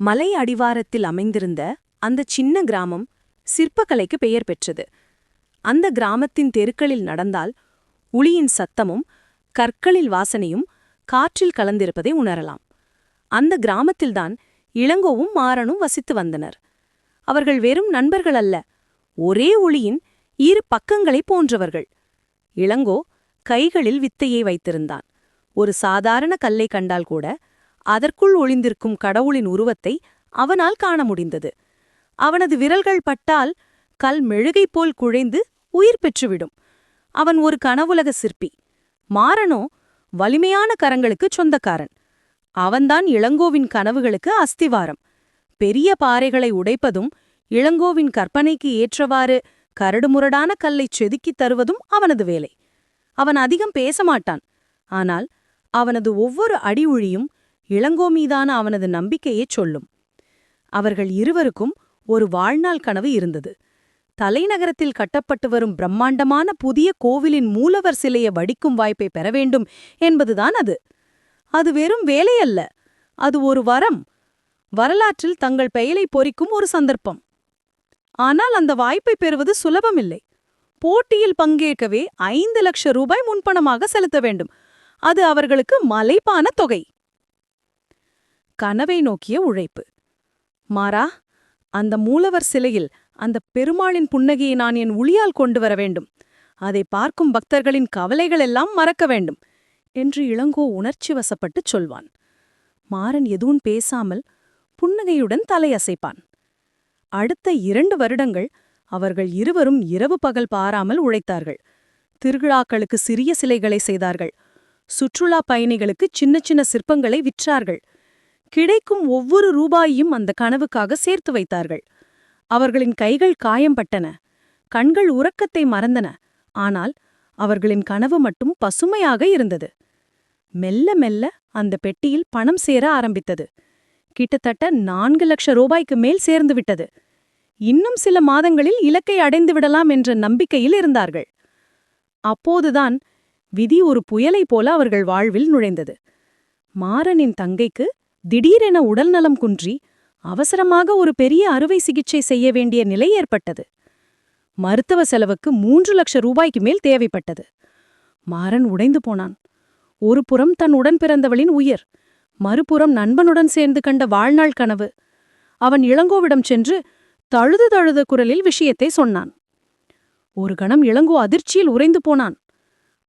மலை அடிவாரத்தில் அமைந்திருந்த அந்த சின்ன கிராமம் சிற்பக்கலைக்கு பெயர் பெற்றது. அந்த கிராமத்தின் தெருக்களில் நடந்தால் உளியின் சத்தமும் கற்களில் வாசனையும் காற்றில் கலந்திருப்பதை உணரலாம். அந்த கிராமத்தில்தான் இளங்கோவும் மாறனும் வசித்து வந்தனர். அவர்கள் வெறும் நண்பர்கள் அல்ல ஒரே ஒளியின் இரு பக்கங்களைப் போன்றவர்கள். இளங்கோ கைகளில் வித்தையை வைத்திருந்தான். ஒரு சாதாரண கல்லை கண்டால் கூட அதற்குள் ஒளிந்திருக்கும் கடவுளின் உருவத்தை அவனால் காண முடிந்தது. அவனது விரல்கள் பட்டால் கல் மெழுகை போல் குழைந்து உயிர் பெற்றுவிடும். அவன் ஒரு கனவுலக சிற்பி. மாறனோ வலிமையான கரங்களுக்குச் சொந்தக்காரன். அவன்தான் இளங்கோவின் கனவுகளுக்கு அஸ்திவாரம். பெரிய பாறைகளை உடைப்பதும் இளங்கோவின் கற்பனைக்கு ஏற்றவாறு கரடுமுரடான கல்லைச் செதுக்கித் தருவதும் அவனது வேலை. அவன் அதிகம் பேச மாட்டான் ஆனால் அவனது ஒவ்வொரு அடி உழியும் இளங்கோ மீதான அவனது நம்பிக்கையைச் சொல்லும். அவர்கள் இருவருக்கும் ஒரு வாழ்நாள் கனவு இருந்தது. தலைநகரத்தில் கட்டப்பட்டு வரும் பிரம்மாண்டமான புதிய கோவிலின் மூலவர் சிலையை வடிக்கும் வாய்ப்பை பெற வேண்டும் என்பதுதான் அது. அது வெறும் வேலையல்ல அது ஒரு வரம். வரலாற்றில் தங்கள் பெயலை பொறிக்கும் ஒரு சந்தர்ப்பம். ஆனால் அந்த வாய்ப்பை பெறுவது சுலபமில்லை. போட்டியில் பங்கேற்கவே ஐந்து லட்சம் ரூபாய் முன்பணமாக செலுத்த வேண்டும். அது அவர்களுக்கு மலைப்பான தொகை. கனவை நோக்கிய உழைப்பு. மாறா அந்த மூலவர் சிலையில் அந்த பெருமாளின் புன்னகையை நான் என் உளியால் கொண்டு வர வேண்டும். அதை பார்க்கும் பக்தர்களின் கவலைகளெல்லாம் மறக்க வேண்டும் என்று இளங்கோ உணர்ச்சி வசப்பட்டுச் சொல்வான். மாறன் எதுவும் பேசாமல் புன்னகையுடன் தலையசைப்பான். அடுத்த இரண்டு வருடங்கள் அவர்கள் இருவரும் இரவு பகல் பாராமல் உழைத்தார்கள். திருவிழாக்களுக்கு சிறிய சிலைகளை செய்தார்கள். சுற்றுலா பயணிகளுக்கு சின்ன சின்ன சிற்பங்களை விற்றார்கள். கிடைக்கும் ஒவ்வொரு ரூபாயையும் அந்த கனவுக்காக சேர்த்து வைத்தார்கள். அவர்களின் கைகள் காயம்பட்டன. கண்கள் உறக்கத்தை மறந்தன. ஆனால் அவர்களின் கனவு மட்டும் பசுமையாக இருந்தது. மெல்ல மெல்ல அந்த பெட்டியில் பணம் சேர ஆரம்பித்தது. கிட்டத்தட்ட நான்கு லட்சம் ரூபாய்க்கு மேல் சேர்ந்து விட்டது. இன்னும் சில மாதங்களில் இலக்கை அடைந்து விடலாம் என்ற நம்பிக்கையில் இருந்தார்கள். அப்போதுதான் விதி ஒரு புயலை போல அவர்கள் வாழ்வில் நுழைந்தது. மாறனின் தங்கைக்கு திடீரென உடல்நலம் குன்றி அவசரமாக ஒரு பெரிய அறுவை சிகிச்சை செய்ய வேண்டிய நிலை ஏற்பட்டது. மருத்துவ செலவுக்கு மூன்று லட்சம் ரூபாய்க்கு மேல் தேவைப்பட்டது. மாறன் உடைந்து போனான். ஒரு புறம் தன் உடன் பிறந்தவளின் உயிர் மறுபுறம் நண்பனுடன் சேர்ந்து கண்ட வாழ்நாள் கனவு. அவன் இளங்கோவிடம் சென்று தழுது தழுத குரலில் விஷயத்தை சொன்னான். ஒரு கணம் இளங்கோ அதிர்ச்சியில் உறைந்து போனான்.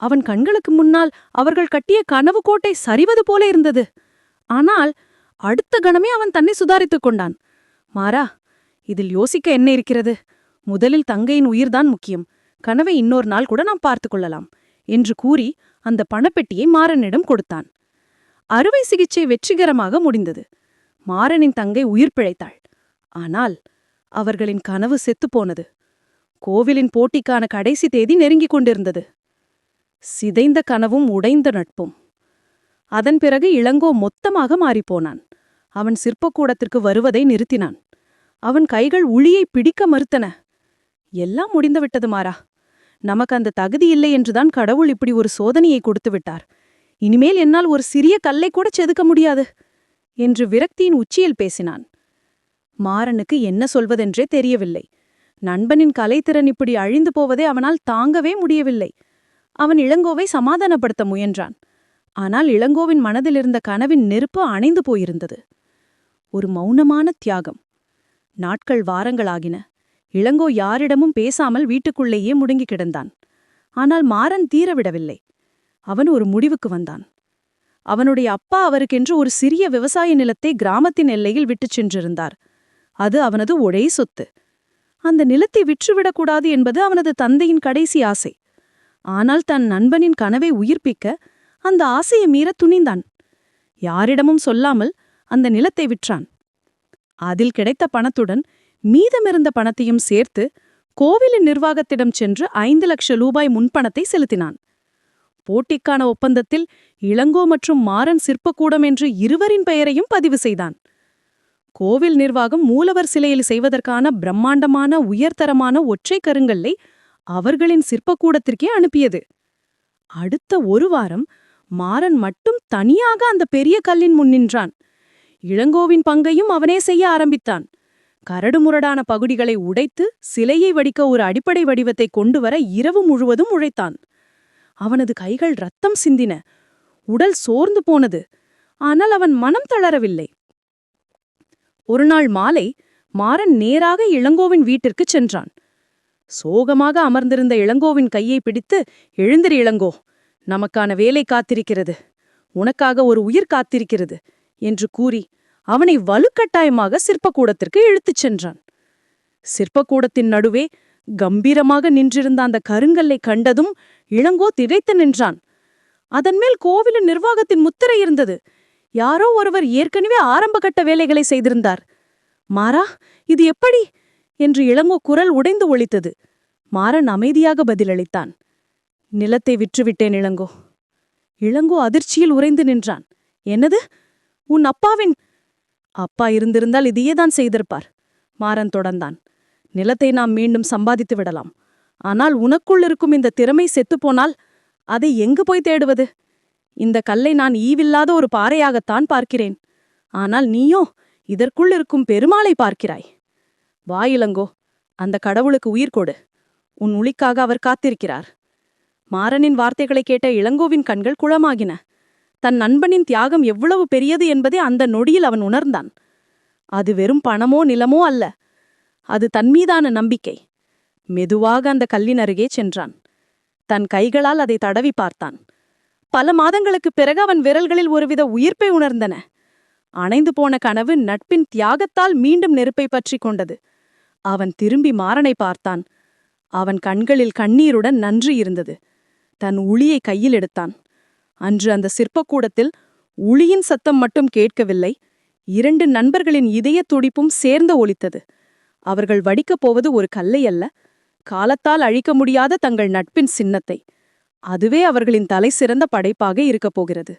அவன் கண்களுக்கு முன்னால் அவர்கள் கட்டிய கனவு கோட்டை சரிவது போல இருந்தது. ஆனால் அடுத்த கணமே அவன் தன்னை சுதாரித்துக் கொண்டான். மாறா இதில் யோசிக்க என்ன இருக்கிறது? முதலில் தங்கையின் உயிர்தான் முக்கியம். கனவை இன்னொரு நாள் கூட நாம் பார்த்து கொள்ளலாம் என்று கூறி அந்த பணப்பெட்டியை மாறனிடம் கொடுத்தான். அறுவை சிகிச்சை வெற்றிகரமாக முடிந்தது. மாறனின் தங்கை உயிர் பிழைத்தாள். ஆனால் அவர்களின் கனவு செத்துப்போனது கோவிலின் போட்டிக்கான கடைசி தேதி நெருங்கிக் கொண்டிருந்தது. சிதைந்த கனவும் உடைந்த நட்பும். அதன் பிறகு இளங்கோ மொத்தமாக மாறிப்போனான் அவன் சிற்பக்கூடத்திற்கு வருவதை நிறுத்தினான். அவன் கைகள் உளியை பிடிக்க மறுத்தன. எல்லாம் முடிந்துவிட்டது மாறா. நமக்கு அந்த தகுதி இல்லை என்றுதான் கடவுள் இப்படி ஒரு சோதனையை கொடுத்து விட்டார். இனிமேல் என்னால் ஒரு சிறிய கல்லை கூட செதுக்க முடியாது என்று விரக்தியின் உச்சியில் பேசினான். மாறனுக்கு என்ன சொல்வதென்றே தெரியவில்லை. நண்பனின் கலைத்திறன் இப்படி அழிந்து போவதை அவனால் தாங்கவே முடியவில்லை. அவன் இளங்கோவை சமாதானப்படுத்த முயன்றான். ஆனால் இளங்கோவின் மனதிலிருந்த கனவின் நெருப்பு அணைந்து போயிருந்தது. ஒரு மௌனமான தியாகம். நாட்கள் வாரங்களாகின. இளங்கோ யாரிடமும் பேசாமல் வீட்டுக்குள்ளேயே முடுங்கி கிடந்தான். ஆனால் மாறன் தீரவிடவில்லை. அவன் ஒரு முடிவுக்கு வந்தான். அவனுடைய அப்பா அவருக்கென்று ஒரு சிறிய விவசாய நிலத்தை கிராமத்தின் எல்லையில் விட்டுச் சென்றிருந்தார். அது அவனது ஒரே சொத்து. அந்த நிலத்தை விற்றுவிடக்கூடாது என்பது அவனது தந்தையின் கடைசி ஆசை. ஆனால் தன் நண்பனின் கனவை உயிர்ப்பிக்க அந்த ஆசையை மீற துணிந்தான். யாரிடமும் சொல்லாமல் அந்த நிலத்தை விற்றான். அதில் கிடைத்த பணத்துடன் மீதமிருந்த பணத்தையும் சேர்த்து கோவிலின் நிர்வாகத்திடம் சென்று ஐந்து லட்சம் ரூபாய் முன்பணத்தை செலுத்தினான். போட்டிக்கான ஒப்பந்தத்தில் இளங்கோ மற்றும் மாறன் சிற்பக்கூடம் என்று இருவரின் பெயரையும் பதிவு செய்தான். கோவில் நிர்வாகம் மூலவர் சிலையில் செய்வதற்கான பிரம்மாண்டமான உயர்தரமான ஒற்றை கருங்கல்லை அவர்களின் சிற்பக்கூடத்திற்கே அனுப்பியது. அடுத்த ஒரு வாரம் மாறன் மட்டும் தனியாக அந்த பெரிய கல்லின் முன் நின்றான். இளங்கோவின் பங்கையும் அவனே செய்ய ஆரம்பித்தான். கரடுமுரடான பகுதிகளை உடைத்து சிலையை வடிக்க ஒரு அடிப்படை வடிவத்தை கொண்டு வர இரவு முழுவதும் உழைத்தான். அவனது கைகள் ரத்தம் சிந்தின. உடல் சோர்ந்து போனது. ஆனால் அவன் மனம் தளரவில்லை. ஒருநாள் மாலை மாறன் நேராக இளங்கோவின் வீட்டிற்குச் சென்றான். சோகமாக அமர்ந்திருந்த இளங்கோவின் கையை பிடித்து எழுந்திரு இளங்கோ நமக்கான வேலை காத்திருக்கிறது. உனக்காக ஒரு உயிர் காத்திருக்கிறது. என்று கூறி அவனை வலுக்கட்டாயமாக சிற்பக்கூடத்திற்கு இழுத்துச் சென்றான். சிற்பக்கூடத்தின் நடுவே கம்பீரமாக நின்றிருந்த அந்த கருங்கல்லை கண்டதும் இளங்கோ திகைத்து நின்றான். அதன்மேல் கோவிலின் நிர்வாகத்தின் முத்திரை இருந்தது. யாரோ ஒருவர் ஏற்கனவே ஆரம்பகட்ட வேலைகளை செய்திருந்தார். மாறா இது எப்படி? என்று இளங்கோ குரல் உடைந்து ஒழித்தது மாறன் அமைதியாக பதிலளித்தான். நிலத்தை விற்றுவிட்டேன் இளங்கோ. இளங்கோ அதிர்ச்சியில் உறைந்து நின்றான். என்னது? உன் அப்பாவின். அப்பா இருந்திருந்தால் இதையேதான் செய்திருப்பார். மாறன் தொடர்ந்தான். நிலத்தை நாம் மீண்டும் சம்பாதித்து விடலாம். ஆனால் உனக்குள் இருக்கும் இந்த திறமை செத்துப்போனால் அதை எங்கு போய் தேடுவது? இந்த கல்லை நான் ஈவில்லாத ஒரு பாறையாகத்தான் பார்க்கிறேன். ஆனால் நீயோ இதற்குள் இருக்கும் பெருமாளை பார்க்கிறாய். வா இளங்கோ அந்த கடவுளுக்கு உயிர் கொடு. உன் உளிக்காக அவர் காத்திருக்கிறார். மாறனின் வார்த்தைகளை கேட்ட இளங்கோவின் கண்கள் குளமாகின. தன் நண்பனின் தியாகம் எவ்வளவு பெரியது என்பதை அந்த நொடியில் அவன் உணர்ந்தான். அது வெறும் பணமோ நிலமோ அல்ல. அது தன்மீதான நம்பிக்கை. மெதுவாக அந்த கல்லின் அருகே சென்றான். தன் கைகளால் அதை தடவி பார்த்தான். பல மாதங்களுக்குப் பிறகு அவன் விரல்களில் ஒருவித உயிர்ப்பை உணர்ந்தன. அணைந்து போன கனவு நட்பின் தியாகத்தால் மீண்டும் நெருப்பை பற்றிக் கொண்டது. அவன் திரும்பி மாறனை பார்த்தான். அவன் கண்களில் கண்ணீருடன் நன்றி இருந்தது. தன் உளியை கையில் எடுத்தான். அன்று அந்த சிற்பக்கூடத்தில் உளியின் சத்தம் மட்டும் கேட்கவில்லை இரண்டு நண்பர்களின் இதயத் துடிப்பும் சேர்ந்து ஒலித்தது. அவர்கள் வடிக்கப் போவது ஒரு கல்லை அல்ல காலத்தால் அழிக்க முடியாத தங்கள் நட்பின் சின்னத்தை. அதுவே அவர்களின் தலை சிறந்த படைப்பாக இருக்கப் போகிறது.